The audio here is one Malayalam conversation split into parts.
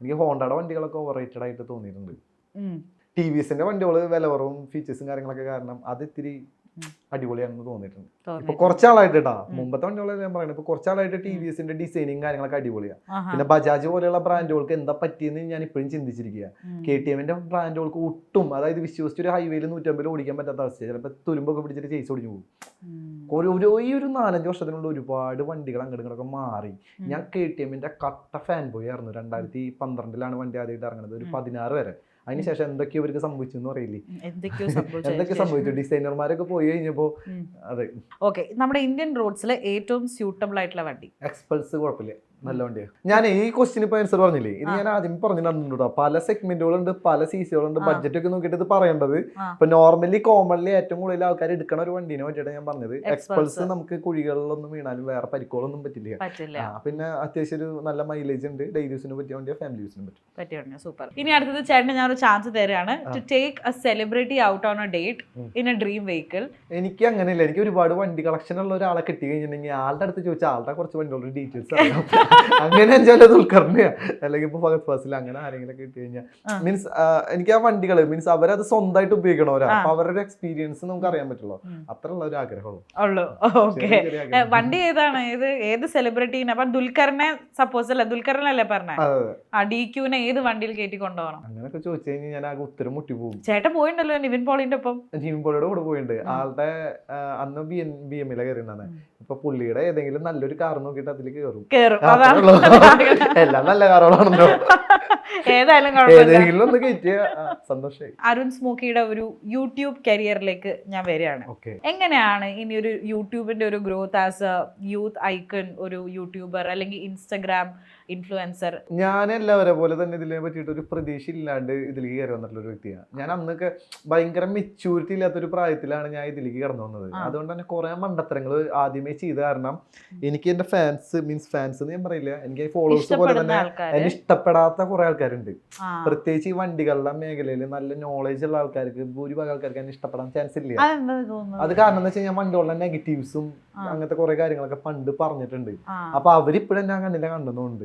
എനിക്ക് ഹോണ്ടയുടെ വണ്ടികളൊക്കെ ഓവർ റേറ്റഡ് ആയിട്ട് തോന്നിയിട്ടുണ്ട്. ടി വി എസിന്റെ വണ്ടികൾ വില കുറവും ഫീച്ചേഴ്സും കാര്യങ്ങളൊക്കെ കാരണം അത് ഇത്തിരി. അടിപൊളിയാണെന്ന് തോന്നിയിട്ടുണ്ട്. ഇപ്പൊ കുറച്ചാളായിട്ട് കേട്ടാ മുമ്പത്തെ വണ്ടികളെ ഞാൻ പറയുന്നത് ഇപ്പൊ കുറച്ചാളായിട്ട് ടി വി എസിന്റെ ഡിസൈനിങ് കാര്യങ്ങളൊക്കെ അടിപൊളിയാണ് പിന്നെ ബജാജ് പോലെയുള്ള ബ്രാൻഡുകൾക്ക് എന്താ പറ്റിയെന്ന് ഞാൻ ഇപ്പോഴും ചിന്തിച്ചിരിക്കുക. കെ ടി എമ്മിന്റെ ബ്രാൻഡുകൾക്ക് ഒട്ടും അതായത് വിശ്വസിച്ച് ഒരു ഹൈവേയിൽ നൂറ്റമ്പതിൽ ഓടിക്കാൻ പറ്റാത്ത അവസ്ഥ ചിലപ്പോൾ തുരുമ്പൊക്കെ പിടിച്ചിട്ട് ചേച്ചി ഓടിച്ചു പോകും. ഓരോ ഈ ഒരു നാലഞ്ച് വർഷത്തിനുള്ളിൽ ഒരുപാട് വണ്ടികൾ അങ്ങോട്ട് ഇങ്ങോട്ടൊക്കെ മാറി. ഞാൻ കെ ടി എമ്മിന്റെ കട്ട ഫാൻ ബോയ് ആയിരുന്നു. രണ്ടായിരത്തി പന്ത്രണ്ടിലാണ് വണ്ടി ആദ്യമായിട്ട് ഇറങ്ങുന്നത് ഒരു. പതിനാറ് വരെ. അതിനുശേഷം എന്തൊക്കെയോ ഇവർക്ക് സംഭവിച്ചു എന്ന് പറയില്ലേ എന്തൊക്കെയോ സംഭവിച്ചു. എന്തൊക്കെ സംഭവിച്ചു? ഡിസൈനർമാരൊക്കെ പോയി കഴിഞ്ഞപ്പോ അതെ. ഓക്കെ നമ്മുടെ ഇന്ത്യൻ റോഡ്സിലെ ഏറ്റവും സ്യൂട്ടബിൾ ആയിട്ടുള്ള വണ്ടി? എക്സ്പൾസ് കുഴപ്പമില്ല. നല്ല വണ്ടിയാണ് ഞാൻ ഈ ക്വസ്റ്റിന് ഇപ്പൊ ആൻസർ പറഞ്ഞില്ലേ? ഇത് ഞാൻ ആദ്യം പറഞ്ഞിട്ടുണ്ടോ പല സെഗ്മെന്റുകളുണ്ട് പല സീസുകളുണ്ട്. ബഡ്ജറ്റ് ഒക്കെ നോക്കിയിട്ട് ഇത് പറയേണ്ടത്. ഇപ്പൊ നോർമലി കോമൺലി ഏറ്റവും കൂടുതൽ ആൾക്കാർ എടുക്കണ ഒരു വണ്ടിനെ പറ്റിയിട്ട് ഞാൻ പറഞ്ഞത്. എക്സ്പൾസ് നമുക്ക് കുഴികളിലൊന്നും വീണാലും വേറെ പരിക്കുകളൊന്നും പറ്റില്ല. പിന്നെ അത്യാവശ്യം ഒരു നല്ല മൈലേജ് ഉണ്ട്. ഡെയിലി യൂസിന് പറ്റിയ വണ്ടിയാ ഫാമിലി യൂസിന് പറ്റും സൂപ്പർ ഇനി അടുത്തത് ചേട്ടന് ഞാൻ ഒരു ചാൻസ് തരാണ് to take a celebrity out on a date in a dream vehicle എനിക്ക് അങ്ങനെയല്ല. എനിക്ക് ഒരുപാട് വണ്ടി കളക്ഷൻ ഉള്ള ഒരാളെ കിട്ടി കഴിഞ്ഞിട്ടുണ്ടെങ്കിൽ ആളുടെ അടുത്ത് ചോദിച്ചാൽ ആളുടെ കുറച്ച് വണ്ടികളുടെ ഡീറ്റെയിൽസ് അറിയാം. അങ്ങനെ വെച്ചാൽ ദുൽഖറിനെയാ അല്ലെങ്കിൽ ഇപ്പൊ ഭഗത് ഫാസിൽ അങ്ങനെ ആരെങ്കിലും കിട്ടി കഴിഞ്ഞാൽ മീൻസ് എനിക്ക് ആ വണ്ടികൾ മീൻസ് അവരത് സ്വന്തമായിട്ട് ഉപയോഗിക്കണവരാ. അപ്പൊ അവരുടെ എക്സ്പീരിയൻസ് നമുക്ക് അറിയാൻ പറ്റുള്ളൂ. അത്ര അത്രയുള്ള ഒരു ആഗ്രഹമുള്ളൂ. ഉള്ളു. ഓക്കെ. വണ്ടി ഏതാണ്? ഏത് ഏത് സെലിബ്രിറ്റീനെ അപ്പൊ ദുൽഖറിനെ സപ്പോസ് അല്ല? ദുൽഖറിനല്ലേ പറഞ്ഞേ? ഡി ക്യൂനെ ഏത് വണ്ടിയിൽ കയറ്റി കൊണ്ടുപോകണം? അങ്ങനെയൊക്കെ ചോദിച്ചു കഴിഞ്ഞാൽ ഞാൻ ആകെ ഉത്തരം മുട്ടി പോകും. ചേട്ടൻ പോയിണ്ടല്ലോ നിവിൻ പോളിന്റെ ഒപ്പം. നിവിൻ പോളിയുടെ കൂടെ പോയിട്ടുണ്ട്. ആളുടെ അന്ന് ബി എം ബി എമ്മിലെ കയറിണ്ടാണ്. ഇപ്പൊ പുള്ളിയുടെ ഏതെങ്കിലും നല്ലൊരു കാർ നോക്കിയിട്ട് അതിൽ കയറും അതാണ് ഉള്ളൂ. എല്ലാം നല്ല കാറുകളാണല്ലോ ഏതായാലും കുഴപ്പമില്ല. ഒന്ന് കയറ്റിയ സന്തോഷമായി അരുൺ സ്മോക്കിയുടെ ഒരു യൂട്യൂബ് കരിയറിലേക്ക് ഞാൻ വരികയാണ്. എങ്ങനെയാണ് ഇനി ഒരു യൂട്യൂബിന്റെ ഒരു growth as a youth icon ഒരു യൂട്യൂബർ അല്ലെങ്കിൽ ഇൻസ്റ്റഗ്രാം ഇൻഫ്ലുവൻസർ ഞാൻ എല്ലാവരെ പോലെ തന്നെ ഇതിനെ പറ്റിയിട്ട് ഒരു പ്രതീക്ഷ ഇല്ലാണ്ട് ഇതിലേക്ക് കയറി വന്നിട്ടുള്ള ഒരു വ്യക്തിയാണ്. ഞാൻ അന്നൊക്കെ ഭയങ്കര മെച്യൂരിറ്റി ഇല്ലാത്തൊരു പ്രായത്തിലാണ് ഞാൻ ഇതിലേക്ക് കടന്നു വന്നത്. അതുകൊണ്ട് തന്നെ കുറെ മണ്ടത്തരങ്ങൾ ആദ്യമേ ചെയ്ത കാരണം എനിക്ക് എന്റെ ഫാൻസ് മീൻസ് ഫാൻസ് എന്ന് ഞാൻ പറയില്ല. എനിക്ക് ഫോളോവേഴ്സ് പോലെ തന്നെ എനിക്ക് എന്നെ ഇഷ്ടപ്പെടാത്ത കുറെ ആൾക്കാരുണ്ട്. പ്രത്യേകിച്ച് ഈ വണ്ടികളുടെ മേഖലയിൽ നല്ല നോളേജ് ഉള്ള ആൾക്കാർക്ക് ഭൂരിഭാഗം ആൾക്കാർക്ക് അതിന് ഇഷ്ടപ്പെടാൻ ചാൻസ് ഇല്ല. അത് കാരണം എന്ന് വെച്ചാൽ വണ്ടികളുടെ നെഗറ്റീവ്സും അങ്ങനത്തെ കുറെ കാര്യങ്ങളൊക്കെ പണ്ട് പറഞ്ഞിട്ടുണ്ട്. അപ്പൊ അവരിപ്പോഴും ഞാൻ കണ്ടില്ല കണ്ടുന്നുണ്ട്.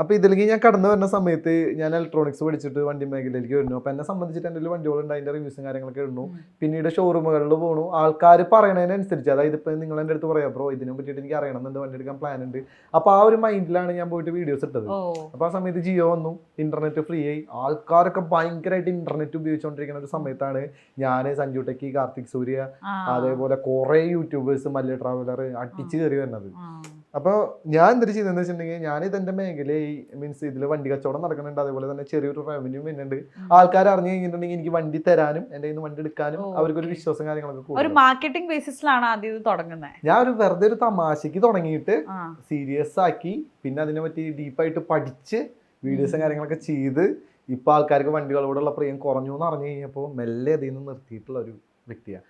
അപ്പൊ ഇതിലേക്ക് ഞാൻ കടന്നു വരുന്ന സമയത്ത് ഞാൻ ഇലക്ട്രോണിക്സ് പഠിച്ചിട്ട് വണ്ടി മേഖലയിലേക്ക് വരുന്നു. അപ്പൊ എന്നെ സംബന്ധിച്ചിട്ട് എന്റെ വണ്ടികളുണ്ട് അതിന്റെ റിവ്യൂസും കാര്യങ്ങളൊക്കെ ഇടുന്നു. പിന്നീട് ഷോറൂമുകളിൽ പോണു. ആൾക്കാർ പറയണതിനനുസരിച്ച് അതായത് ഇപ്പൊ നിങ്ങൾ എന്റെ അടുത്ത് പറയാം ബ്രോ ഇതിനെ പറ്റിയിട്ട് എനിക്ക് അറിയണം അറിയണമെന്നുണ്ട് വണ്ടി എടുക്കാൻ പ്ലാൻ ഉണ്ട്? അപ്പൊ ആ ഒരു മൈൻഡിലാണ് ഞാൻ പോയിട്ട് വീഡിയോസ് ഇട്ടത്. അപ്പൊ ആ സമയത്ത് ജിയോ വന്നു. ഇന്റർനെറ്റ് ഫ്രീ ആയി. ആൾക്കാരൊക്കെ ഭയങ്കരമായിട്ട് ഇന്റർനെറ്റ് ഉപയോഗിച്ചുകൊണ്ടിരിക്കുന്ന ഒരു സമയത്താണ് ഞാൻ സഞ്ജു ടെക്കി കാർത്തിക് സൂര്യ അതേപോലെ കുറെ യൂട്യൂബേഴ്സ് മല്ല ട്രാവലർ അടിച്ചു കയറി വരുന്നത്. അപ്പോൾ ഞാൻ എന്തൊരു ചെയ്തതെന്ന് വെച്ചിട്ടുണ്ടെങ്കിൽ ഞാൻ ഇതെന്റെ ഈ മീൻസ് ഇതിൽ വണ്ടി കച്ചവടം നടക്കുന്നുണ്ട്. അതേപോലെ തന്നെ ചെറിയൊരു റവന്യൂ വരുന്നുണ്ട്. ആൾക്കാർ അറിഞ്ഞു കഴിഞ്ഞിട്ടുണ്ടെങ്കിൽ എനിക്ക് വണ്ടി തരാനും എന്റെ കയ്യിൽ നിന്ന് വണ്ടി എടുക്കാനും. അവർക്കൊരു വിശ്വാസം കാര്യങ്ങളൊക്കെ ഒരു മാർക്കറ്റിംഗ് ബേസിസിലാണ് ആദ്യം ഇത് തുടങ്ങുന്നത് ഞാൻ ഒരു വെറുതെ ഒരു തമാശക്ക് തുടങ്ങിയിട്ട് സീരിയസ് ആക്കി പിന്നെ അതിനെ പറ്റി ഡീപ്പായിട്ട് പഠിച്ച് വീഡിയോസും കാര്യങ്ങളൊക്കെ ചെയ്ത് ഇപ്പൊ ആൾക്കാർക്ക് വണ്ടികളോടുള്ള പ്രിയം കുറഞ്ഞു എന്ന് അറിഞ്ഞു കഴിഞ്ഞപ്പോൾ മെല്ലെ അതിൽ നിന്ന് നിർത്തിയിട്ടുള്ള ഒരു വ്യക്തിയാണ്.